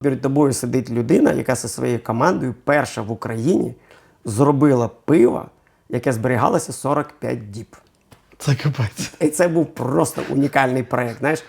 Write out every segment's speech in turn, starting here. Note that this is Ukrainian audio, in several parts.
Перед тобою сидить людина, яка зі своєю командою перша в Україні зробила пиво, яке зберігалося 45 діб. Це капець. І це був просто унікальний проєкт. Знаєш,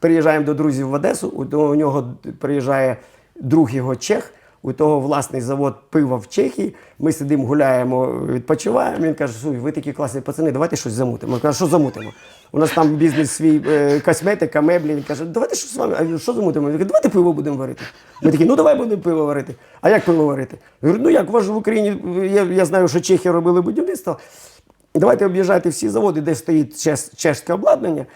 приїжджаємо до друзів в Одесу, у, у нього приїжджає друг його чех, у того власний завод пива в Чехії. Ми сидимо, гуляємо, відпочиваємо. Він каже: Слухай, ви такі класні пацани, давайте щось замутимо. Я кажу, що замутимо? У нас там бізнес свій е, косметика, меблі. Він каже, давайте щось з вами. А що замутимо? Він каже, давайте пиво будемо варити. Ми такі, ну давай будемо пиво варити. А як пиво варити? Я говорю, ну як, у вас в Україні, я, я знаю, що чехи робили будівництво. Давайте об'їжджайте всі заводи, де стоїть чес- чешське обладнання,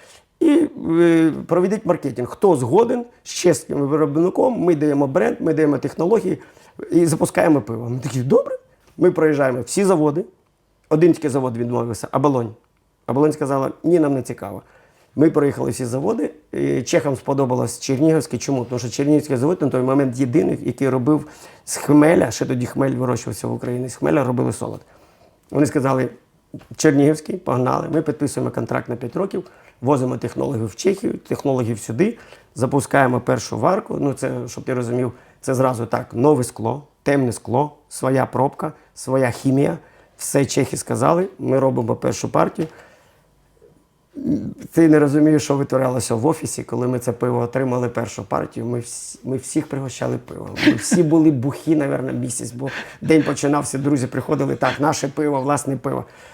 і е, проведіть маркетинг. Хто згоден з чеським виробником, ми даємо бренд, ми даємо технології і запускаємо пиво. Ми такі, добре. Ми проїжджаємо всі заводи. Один тільки завод відмовився, Абалонь. Абалонь сказала, ні, нам не цікаво. Ми проїхали всі заводи. і Чехам сподобалось Чернігівський. Чому? Тому що Чернігівський завод на той момент єдиний, який робив з хмеля, ще тоді хмель вирощувався в Україні, з хмеля робили солод. Вони сказали: Чернігівський, погнали. Ми підписуємо контракт на 5 років, возимо технологів в Чехію, технологів сюди, запускаємо першу варку. Ну, це, щоб ти розумів, це зразу так: нове скло, темне скло, своя пробка, своя хімія. Все чехи сказали, ми робимо першу партію. Ти не розумієш, що витворялося в офісі, коли ми це пиво отримали першу партію. Ми, всі, ми всіх пригощали пивом. Ми всі були бухі, мабуть, місяць, бо день починався, друзі приходили так, наше пиво, власне пиво.